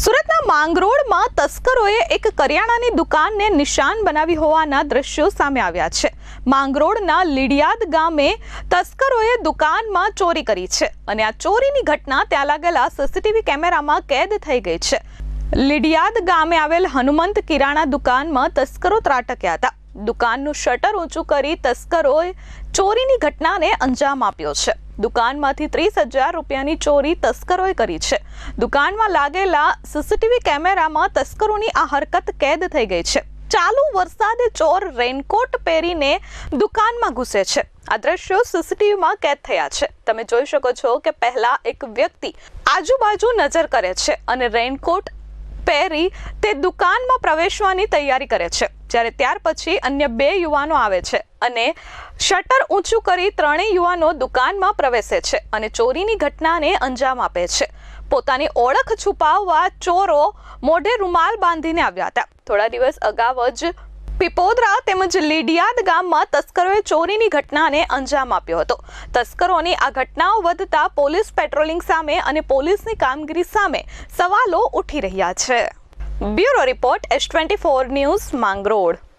સુરતના માંગરોળમાં તસ્કરોએ એક કરિયાણાની દુકાનને નિશાન બનાવી હોવાના દ્રશ્યો સામે આવ્યા છે. માંગરોળના લીડિયાદ ગામે તસ્કરોએ દુકાનમાં ચોરી કરી છે અને આ ચોરીની ઘટના ત્યાં લાગેલા સીસીટીવી કેમેરામાં કેદ થઈ ગઈ છે. લીડિયાદ ગામે આવેલ હનુમંત કિરાણા દુકાનમાં તસ્કરો ત્રાટક્યા હતા. દુકાનનું શટર ઊંચું કરી તસ્કરોએ ચોરીની ઘટનાને અંજામ આપ્યો છે. દુકાનમાંથી ત્રીસ હજાર રૂપિયાની ચોરી તસ્કરોએ કરી છે. દુકાનમાં લાગેલા સીસીટીવી કેમેરામાં તસ્કરોની આ હરકત કેદ થઈ ગઈ છે. ચાલુ વરસાદે ચોર રેનકોટ પહેરીને દુકાનમાં ઘૂસે છે. આ દ્રશ્યો સીસીટીવીમાં કેદ થયા છે. તમે જોઈ શકો છો કે પહેલા એક વ્યક્તિ આજુબાજુ નજર કરે છે અને રેનકોટ પહેરી તે દુકાનમાં પ્રવેશવાની તૈયારી કરે છે. જ્યારે ત્યાર પછી અન્ય બે યુવાનો આવે છે અને શટર ઊંચું કરી ત્રણેય યુવાનો દુકાનમાં પ્રવેશે છે અને ચોરીની ઘટનાને અંજામ આપે છે. પોતાની ઓળખ છુપાવવા ચોરો મોઢે રૂમાલ બાંધીને આવ્યા હતા. થોડા દિવસ અગાઉ જ પીપોદરા તેમજ લીડિયાદ ગામમાં તસ્કરોએ ચોરીની ઘટનાને અંજામ આપ્યો હતો. તસ્કરોની આ ઘટનાઓ વધતા પોલીસ પેટ્રોલિંગ સામે અને પોલીસની કામગીરી સામે સવાલો ઉઠી રહ્યા છે. Bureau report S twenty four news Mangrol.